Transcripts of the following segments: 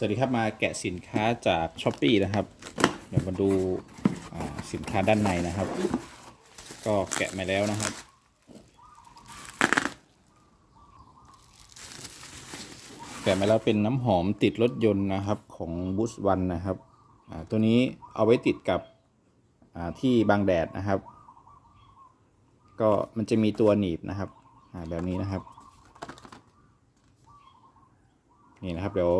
สวัสดีครับมาแกะสินค้าจากช้อปปีนะครับ เดี๋ยวมาดูสินค้าด้านในนะครับ ก็แกะมาแล้วนะครับ แกะมาแล้วเป็นน้ำหอมติดรถยนต์นะครับของบูสวันนะครับอ่าตัวนี้เอาไว้ติดกับอ่าที่บังแดดนะครับ ก็มันจะมีตัวหนีบนะครับอ่าแบบนี้นะครับ นี่นะครับเดี๋ยว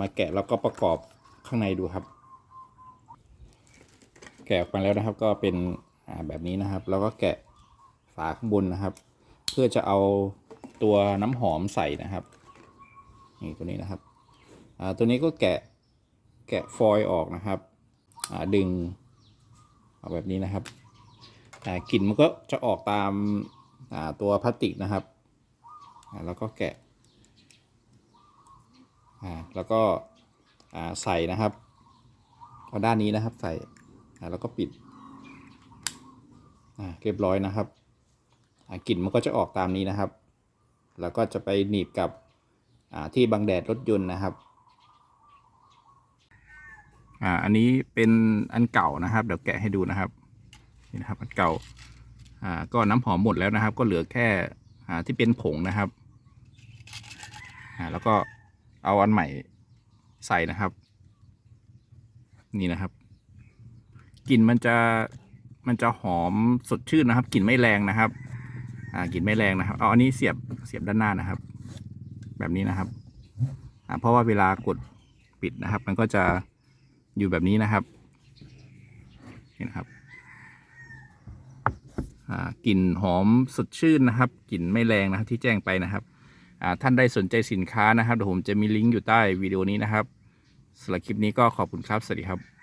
มาแกะแล้วก็ประกอบข้างในดูครับ แกะออกมาแล้วนะครับก็เป็นแบบนี้นะครับ แล้วก็แกะฝาข้างบนนะครับ เพื่อจะเอาตัวน้ำหอมใส่นะครับนี่ตัวนี้นะครับตัวนี้ก็แกะแกะฟอยล์ออกนะครับดึงออกแบบนี้นะครับกลิ่นมันก็จะออกตามาตัวพลาสติกนะครับ แล้วก็แกะ อ่าแล้วก็อ่าใส่นะครับเอาด้านนี้นะครับใส่อ่าแล้วก็ปิดอ่าเรียบร้อยนะครับอ่ากลิ่นมันก็จะออกตามนี้นะครับ แล้วก็จะไปหนีบกับอ่าที่บังแดดรถยนต์นะครับอ่าอันนี้เป็นอันเก่านะครับ เดี๋ยวแกะให้ดูนะครับนี่นะครับอันเก่าอ่าก็น้ำหอมหมดแล้วนะครับ ก็เหลือแค่อ่าที่เป็นผงนะครับอ่าแล้วก็ เอาอันใหม่ใส่นะครับ นี่นะครับกลิ่นมันจะมันจะหอมสดชื่นนะครับกลิ่นไม่แรงนะครับ อ่ากลิ่นไม่แรงนะครับเอาอันนี้เสียบเสียบด้านหน้านะครับ แบบนี้นะครับ อ่าเพราะว่าเวลากดปิดนะครับ มันก็จะอยู่แบบนี้นะครับนี่นะครับอ่ากลิ่นหอมสดชื่นนะครับกลิ่นไม่แรงนะครับที่แจ้งไปนะครับ ท่านได้สนใจสินค้านะครับเดี๋ยวผมจะมีลิงก์อยู่ใต้วิดีโอนี้นะครับสำหรับคลิปนี้ก็ขอบคุณครับ สวัสดีครับ